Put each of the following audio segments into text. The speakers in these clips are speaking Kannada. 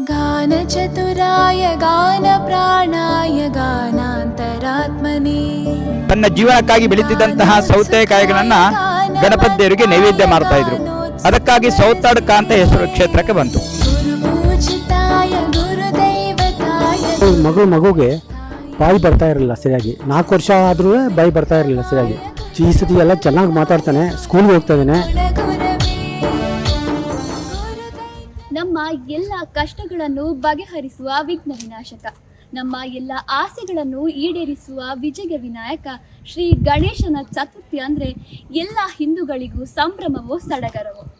ಗಾನಚತುರಾಯ ಗಾನ ಪ್ರಾಣಾಯ ಗಾನಾಂತರಾತ್ಮನೇ. ತನ್ನ ಜೀವನಕ್ಕಾಗಿ ಬೆಳೆದಿದ್ದಂತಹ ಸೌತೆಕಾಯಿಗಳನ್ನ ಗಣಪತಿ ದೇವರಿಗೆ ನೈವೇದ್ಯ ಮಾಡ್ತಾ ಇದ್ರು. ಅದಕ್ಕಾಗಿ ಸೌತಾಡ್ಕ ಕಾಂತ ಹೆಸರು ಕ್ಷೇತ್ರಕ್ಕೆ ಬಂತು. ಮಗು ಮಗುಗೆ ಬಾಯಿ ಬರ್ತಾ ಇರಲಿಲ್ಲ ಸರಿಯಾಗಿ. ನಾಲ್ಕು ವರ್ಷ ಆದ್ರೂ ಬಾಯಿ ಬರ್ತಾ ಇರಲಿಲ್ಲ ಸರಿಯಾಗಿ. ಈ ಸತಿ ಎಲ್ಲ ಚೆನ್ನಾಗಿ ಮಾತಾಡ್ತಾನೆ ಸ್ಕೂಲ್ಗೆ ಹೋಗ್ತಾ ಇದ್ದಾನೆ. ನಮ್ಮ ಎಲ್ಲ ಕಷ್ಟಗಳನ್ನು ಬಗೆಹರಿಸುವ ವಿಘ್ನ ವಿನಾಶಕ. ನಮ್ಮ ಎಲ್ಲ ಆಸೆಗಳನ್ನು ಈಡೇರಿಸುವ ವಿಜಯ ವಿನಾಯಕ ಶ್ರೀ ಗಣೇಶನ ಚತುರ್ಥಿ ಅಂದ್ರೆ ಎಲ್ಲ ಹಿಂದೂಗಳಿಗೂ ಸಂಭ್ರಮವೋ ಸಡಗರವೋ.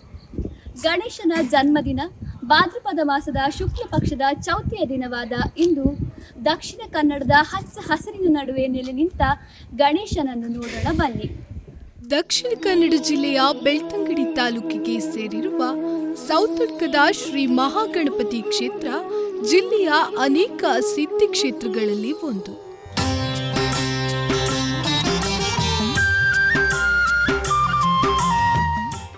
ಗಣೇಶನ ಜನ್ಮದಿನ, ಭಾದ್ರಪದ ಮಾಸದ ಶುಕ್ಲ ಪಕ್ಷದ ಚೌತಿಯ ದಿನವಾದ ಇಂದು ದಕ್ಷಿಣ ಕನ್ನಡದ ಹಚ್ಚ ಹಸಿರಿನ ನಡುವೆ ನೆಲೆ ನಿಂತ ಗಣೇಶನನ್ನು ನೋಡೋಣ ಬನ್ನಿ. ದಕ್ಷಿಣ ಕನ್ನಡ ಜಿಲ್ಲೆಯ ಬೆಳ್ತಂಗಡಿ ತಾಲೂಕಿಗೆ ಸೇರಿರುವ ಸೌತಡ್ಕದ ಶ್ರೀ ಮಹಾಗಣಪತಿ ಕ್ಷೇತ್ರ ಜಿಲ್ಲೆಯ ಅನೇಕ ಸಿದ್ಧಿ ಕ್ಷೇತ್ರಗಳಲ್ಲಿ ಒಂದು.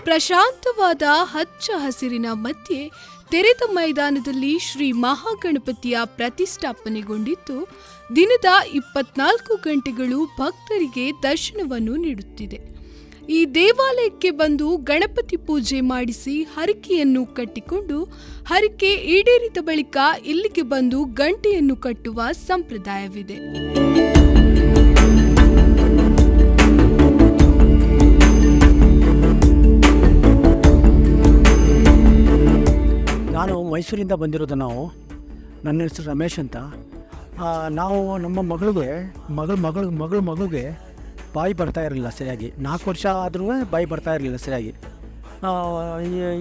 ಪ್ರಶಾಂತವಾದ ಹಚ್ಚ ಹಸಿರಿನ ಮಧ್ಯೆ ತೆರೆದ ಮೈದಾನದಲ್ಲಿ ಶ್ರೀ ಮಹಾಗಣಪತಿಯ ಪ್ರತಿಷ್ಠಾಪನೆಗೊಂಡಿದ್ದು, ದಿನದ ಇಪ್ಪತ್ನಾಲ್ಕು ಗಂಟೆಗಳು ಭಕ್ತರಿಗೆ ದರ್ಶನವನ್ನು ನೀಡುತ್ತಿದೆ. ಈ ದೇವಾಲಯಕ್ಕೆ ಬಂದು ಗಣಪತಿ ಪೂಜೆ ಮಾಡಿಸಿ ಹರಕೆಯನ್ನು ಕಟ್ಟಿಕೊಂಡು ಹರಕೆ ಈಡೇರಿದ ಬಳಿಕ ಇಲ್ಲಿಗೆ ಬಂದು ಗಂಟೆಯನ್ನು ಕಟ್ಟುವ ಸಂಪ್ರದಾಯವಿದೆ. ನಾನು ಮೈಸೂರಿಂದ ಬಂದಿರೋದು ನಾವು. ನನ್ನ ಹೆಸರು ರಮೇಶ್ ಅಂತ. ನಾವು ನಮ್ಮ ಮಗಳಿಗೆ, ಮಗಳ ಮಗಳ ಮಗಳ ಮಗುಗೆ ಬಾಯಿ ಬರ್ತಾ ಇರಲಿಲ್ಲ ಸರಿಯಾಗಿ. ನಾಲ್ಕು ವರ್ಷ ಆದ್ರೂ ಬಾಯಿ ಬರ್ತಾ ಇರಲಿಲ್ಲ ಸರಿಯಾಗಿ.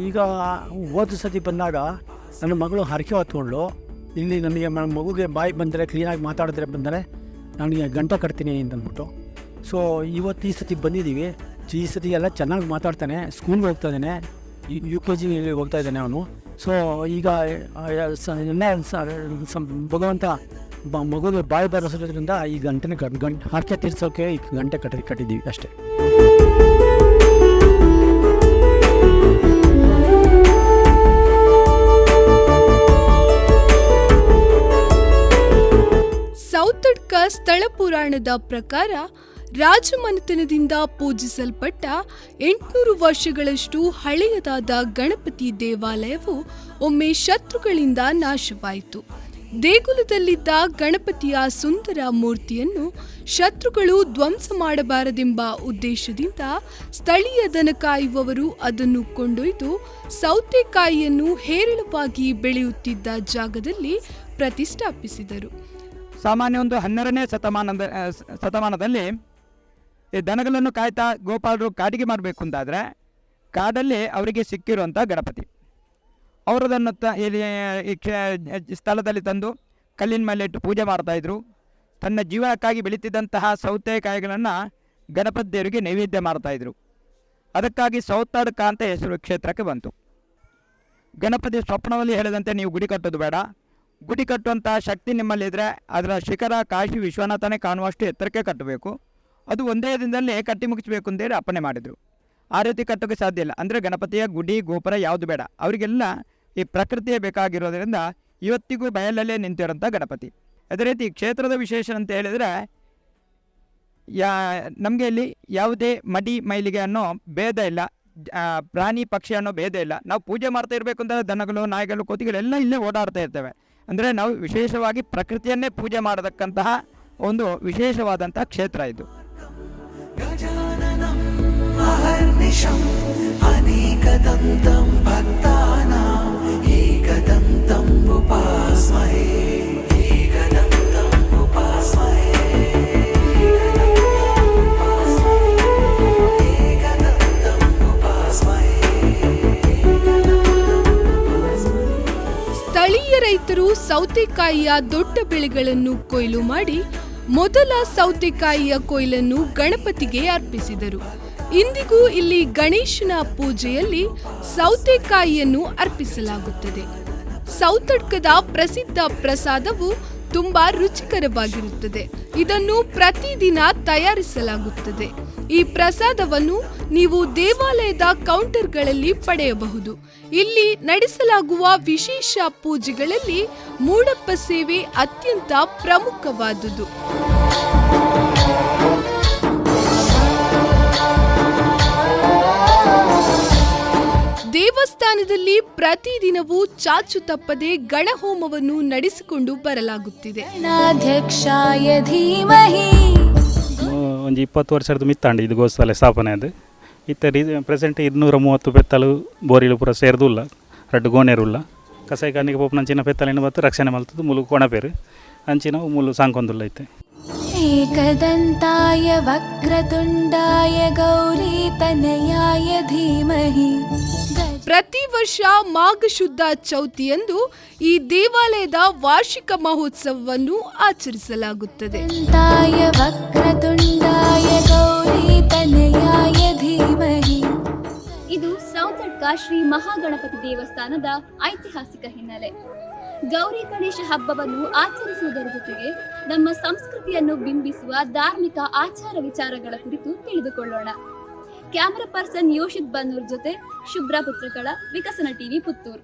ಈಗ ಹೋದ ಸತಿ ಬಂದಾಗ ನನ್ನ ಮಗಳು ಹರಕೆ ಹೊತ್ಕೊಂಡ್ಳು. ಇಲ್ಲಿ ನನಗೆ ಮಗುಗೆ ಬಾಯಿ ಬಂದರೆ ಕ್ಲೀನಾಗಿ ಮಾತಾಡಿದ್ರೆ ಬಂದರೆ ನನಗೆ ಗಂಟೆ ಕಟ್ತೀನಿ ಅಂತಂದ್ಬಿಟ್ಟು. ಸೊ ಇವತ್ತು ಈ ಸತಿ ಬಂದಿದ್ದೀವಿ. ಈ ಸತಿ ಎಲ್ಲ ಚೆನ್ನಾಗಿ ಮಾತಾಡ್ತಾನೆ ಸ್ಕೂಲ್ಗೆ ಹೋಗ್ತಾ ಇದ್ದಾನೆ. ಯು ಕೆ ಜಿ ಹೋಗ್ತಾ ಇದ್ದಾನೆ ಅವನು. ಸೊ ಈಗ ಭಗವಂತ ಬ- ಬಾಯಿ ಬರೋದ್ರಿಂದ ಈ ಗಂಟೆನ ಕಟ್ ಗಂಟೆ ಹರಕೆ ತೀರ್ಸೋಕೆ ಈ ಗಂಟೆ ಕಟ್ಟಿ ಕಟ್ಟಿದ್ದೀವಿ ಅಷ್ಟೇ. ಸೌತಡ್ಕ ಸ್ಥಳ ಪುರಾಣದ ಪ್ರಕಾರ ರಾಜಮನೆತನದಿಂದ ಪೂಜಿಸಲ್ಪಟ್ಟ ಎಂಟುನೂರು ವರ್ಷಗಳಷ್ಟು ಹಳೆಯದಾದ ಗಣಪತಿ ದೇವಾಲಯವು ಒಮ್ಮೆ ಶತ್ರುಗಳಿಂದ ನಾಶವಾಯಿತು. ದೇಗುಲದಲ್ಲಿದ್ದ ಗಣಪತಿಯ ಸುಂದರ ಮೂರ್ತಿಯನ್ನು ಶತ್ರುಗಳು ಧ್ವಂಸ ಮಾಡಬಾರದೆಂಬ ಉದ್ದೇಶದಿಂದ ಸ್ಥಳೀಯ ದನ ಕಾಯುವವರು ಅದನ್ನು ಕೊಂಡೊಯ್ದು ಸೌತೆಕಾಯಿಯನ್ನು ಹೇರಳವಾಗಿ ಬೆಳೆಯುತ್ತಿದ್ದ ಜಾಗದಲ್ಲಿ ಪ್ರತಿಷ್ಠಾಪಿಸಿದರು. ಸಾಮಾನ್ಯ ಒಂದು ಹನ್ನೆರಡನೇ ಶತಮಾನದ ಶತಮಾನದಲ್ಲಿ ಈ ದನಗಳನ್ನು ಕಾಯ್ತಾ ಗೋಪಾಲರು ಕಾಡಿಗೆ ಮಾಡಬೇಕು ಅಂತಾದರೆ ಕಾಡಲ್ಲಿ ಅವರಿಗೆ ಸಿಕ್ಕಿರುವಂಥ ಗಣಪತಿ. ಅವರದನ್ನು ತ ಇಲ್ಲಿ ಸ್ಥಳದಲ್ಲಿ ತಂದು ಕಲ್ಲಿನ ಮೇಲೆ ಇಟ್ಟು ಪೂಜೆ ಮಾಡ್ತಾಯಿದ್ರು ತನ್ನ ಜೀವನಕ್ಕಾಗಿ ಬೆಳೀತಿದ್ದಂತಹ ಸೌತೆಕಾಯಿಗಳನ್ನು ಗಣಪತಿ ದೇವರಿಗೆ ನೈವೇದ್ಯ ಮಾಡ್ತಾಯಿದ್ರು ಅದಕ್ಕಾಗಿ ಸೌತಾಡ್ಕ ಅಂತ ಹೆಸರು ಕ್ಷೇತ್ರಕ್ಕೆ ಬಂತು. ಗಣಪತಿ ಸ್ವಪ್ನದಲ್ಲಿ ಹೇಳಿದಂತೆ ನೀವು ಗುಡಿ ಕಟ್ಟೋದು ಬೇಡ. ಗುಡಿ ಕಟ್ಟುವಂಥ ಶಕ್ತಿ ನಿಮ್ಮಲ್ಲಿದ್ದರೆ ಅದರ ಶಿಖರ ಕಾಶಿ ವಿಶ್ವನಾಥನೇ ಕಾಣುವಷ್ಟು ಎತ್ತರಕ್ಕೆ ಕಟ್ಟಬೇಕು. ಅದು ಒಂದೇ ದಿನದಲ್ಲಿ ಕಟ್ಟಿ ಮುಗಿಸಬೇಕು ಅಂತೇಳಿ ಅಪ್ಪಣೆ ಮಾಡಿದರು. ಆ ರೀತಿ ಕಟ್ಟೋಕ್ಕೆ ಸಾಧ್ಯ ಇಲ್ಲ. ಅಂದರೆ ಗಣಪತಿಯ ಗುಡಿ ಗೋಪುರ ಯಾವುದು ಬೇಡ. ಅವರಿಗೆಲ್ಲ ಈ ಪ್ರಕೃತಿಯೇ ಬೇಕಾಗಿರೋದರಿಂದ ಇವತ್ತಿಗೂ ಬಯಲಲ್ಲೇ ನಿಂತಿರೋಂಥ ಗಣಪತಿ. ಅದೇ ರೀತಿ ಕ್ಷೇತ್ರದ ವಿಶೇಷ ಅಂತ ಹೇಳಿದರೆ, ಯಾ, ನಮಗೆ ಇಲ್ಲಿ ಯಾವುದೇ ಮಡಿ ಮೈಲಿಗೆ ಅನ್ನೋ ಭೇದ ಇಲ್ಲ. ಪ್ರಾಣಿ ಪಕ್ಷಿ ಅನ್ನೋ ಭೇದ ಇಲ್ಲ. ನಾವು ಪೂಜೆ ಮಾಡ್ತಾ ಇರಬೇಕು ಅಂದರೆ ದನಗಳು, ನಾಯಿಗಳು ಕೋತಿಗಳೆಲ್ಲ ಇಲ್ಲೇ ಓಡಾಡ್ತಾ ಇರ್ತೇವೆ. ಅಂದರೆ ನಾವು ವಿಶೇಷವಾಗಿ ಪ್ರಕೃತಿಯನ್ನೇ ಪೂಜೆ ಮಾಡತಕ್ಕಂತಹ ಒಂದು ವಿಶೇಷವಾದಂಥ ಕ್ಷೇತ್ರ ಇದು. ಅನೇಕ ರೈತರು ಸೌತೆಕಾಯಿಯ ದೊಡ್ಡ ಬೆಳೆಗಳನ್ನು ಕೊಯ್ಲು ಮಾಡಿ ಮೊದಲ ಸೌತೆಕಾಯಿಯ ಕೊಯ್ಲನ್ನು ಗಣಪತಿಗೆ ಅರ್ಪಿಸಿದರು. ಇಂದಿಗೂ ಇಲ್ಲಿ ಗಣೇಶನ ಪೂಜೆಯಲ್ಲಿ ಸೌತೆಕಾಯಿಯನ್ನು ಅರ್ಪಿಸಲಾಗುತ್ತದೆ. ಸೌತಡ್ಕದ ಪ್ರಸಿದ್ಧ ಪ್ರಸಾದವು ತುಂಬಾ ರುಚಿಕರವಾಗಿರುತ್ತದೆ. ಇದನ್ನು ಪ್ರತಿದಿನ ತಯಾರಿಸಲಾಗುತ್ತದೆ. ಈ ಪ್ರಸಾದವನ್ನು ನೀವು ದೇವಾಲಯದ ಕೌಂಟರ್ಗಳಲ್ಲಿ ಪಡೆಯಬಹುದು. ಇಲ್ಲಿ ನಡೆಸಲಾಗುವ ವಿಶೇಷ ಪೂಜೆಗಳಲ್ಲಿ ಮೂಡಪ್ಪ ಸೇವೆ ಅತ್ಯಂತ ಪ್ರಮುಖವಾದುದು. ದೇವಸ್ಥಾನದಲ್ಲಿ ಪ್ರತಿದಿನವೂ ಚಾಚು ತಪ್ಪದೆ ಗಣಹೋಮವನ್ನು ನಡೆಸಿಕೊಂಡು ಬರಲಾಗುತ್ತಿದೆ. ಒಂದು ಇಪ್ಪತ್ತು ವರ್ಷದ ಮಿತ್ತಾಂಡಿ ಇದು ಗೋಸ್ಥಾಲೆ ಸ್ಥಾಪನೆ ಅದು. ಇತ್ತ ರೀ ಪ್ರೆಸೆಂಟ್ ಇನ್ನೂರ ಮೂವತ್ತು ಪೆತ್ತಲು ಬೋರಿಲುಪುರ ಸೇರ್ದುಲ್ಲ ರಡ್ಡು ಗೋಣೆರುಲ್ಲ. ಕಸಾಯಿಖಾನಿಗೆ ಪೋಪ್ ನಂಚಿನ ಪೆತ್ತಲಿನ ಬತ್ತು ರಕ್ಷಣೆ ಮಲ್ತದ್ದು ಮುಲು ಕೊಣಪೇರು ಅಂಚಿನ ಮುಲು ಸಾಂಕೊಂದುಲ್ಲ ಐತೆ. ಏಕದಂತಾಯ ವಕ್ರತುಂಡಾಯ ಗೌರಿ ತನಯಾಯ ಧೀಮಹಿ. ಪ್ರತಿ ವರ್ಷ ಮಾಘ ಶುದ್ಧ ಚೌತಿಯಂದು ಈ ದೇವಾಲಯದ ವಾರ್ಷಿಕ ಮಹೋತ್ಸವವನ್ನು ಆಚರಿಸಲಾಗುತ್ತದೆ. ಇದು ಸೌತಡ್ಕ ಶ್ರೀ ಮಹಾಗಣಪತಿ ದೇವಸ್ಥಾನದ ಐತಿಹಾಸಿಕ ಹಿನ್ನೆಲೆ. ಗೌರಿ ಗಣೇಶ ಹಬ್ಬವನ್ನು ಆಚರಿಸುವುದರ ಜೊತೆಗೆ ನಮ್ಮ ಸಂಸ್ಕೃತಿಯನ್ನು ಬಿಂಬಿಸುವ ಧಾರ್ಮಿಕ ಆಚಾರ ವಿಚಾರಗಳ ಕುರಿತು ತಿಳಿದುಕೊಳ್ಳೋಣ. ಕ್ಯಾಮರಾ ಪರ್ಸನ್ ಯೋಷಿತ್ ಬನ್ನೂರ್ ಜೊತೆ ಶುಭ್ರಾ ಪುತ್ರಕಳ ವಿಕಸನ ಟಿವಿ ಪುತ್ತೂರು.